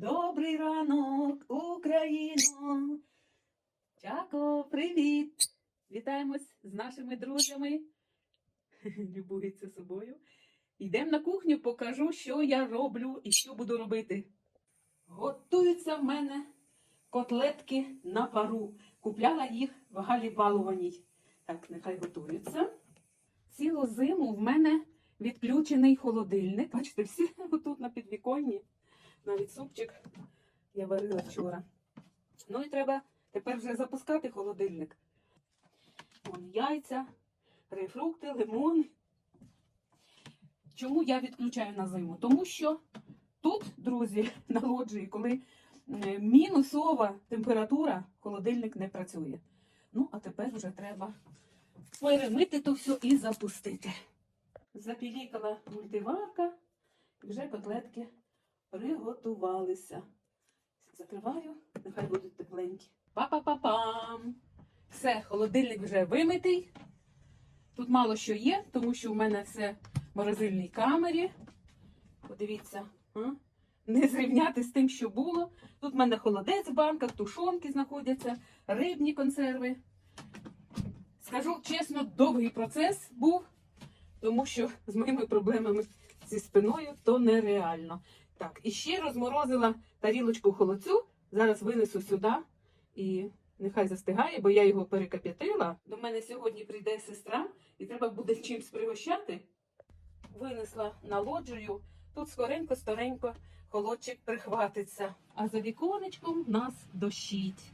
Добрий ранок, Україно! Чако, привіт! Вітаємось з нашими друзями. Любується собою. Йдемо на кухню, покажу, що я роблю і що буду робити. Готуються в мене котлетки на пару. Купляла їх в Галі Балуваній. Так, нехай готуються. Цілу зиму в мене відключений холодильник. Бачите, всі тут на підвіконні. Навіть супчик я варила вчора. Ну і треба тепер вже запускати холодильник. Вон яйця, грейпфрукти, лимон. Чому я відключаю на зиму? Тому що тут, друзі, на лоджії, коли мінусова температура, холодильник не працює. Ну, а тепер вже треба перемити то все і запустити. Запілікала мультиварка, вже котлетки приготувалися. Закриваю, нехай будуть тепленькі. Па-па-па-пам! Все, холодильник вже вимитий. Тут мало що є, тому що в мене все в морозильній камері. Подивіться, не зрівняти з тим, що було. Тут в мене холодець в банках, тушонки знаходяться, рибні консерви. Скажу чесно, довгий процес був, тому що з моїми проблемами зі спиною то нереально. Так, і ще розморозила тарілочку холодцю. Зараз винесу сюди і нехай застигає, бо я його перекип'ятила. До мене сьогодні прийде сестра і треба буде чимось пригощати. Винесла на лоджію. Тут скоренько, старенько холодчик прихватиться. А за віконечком нас дощить.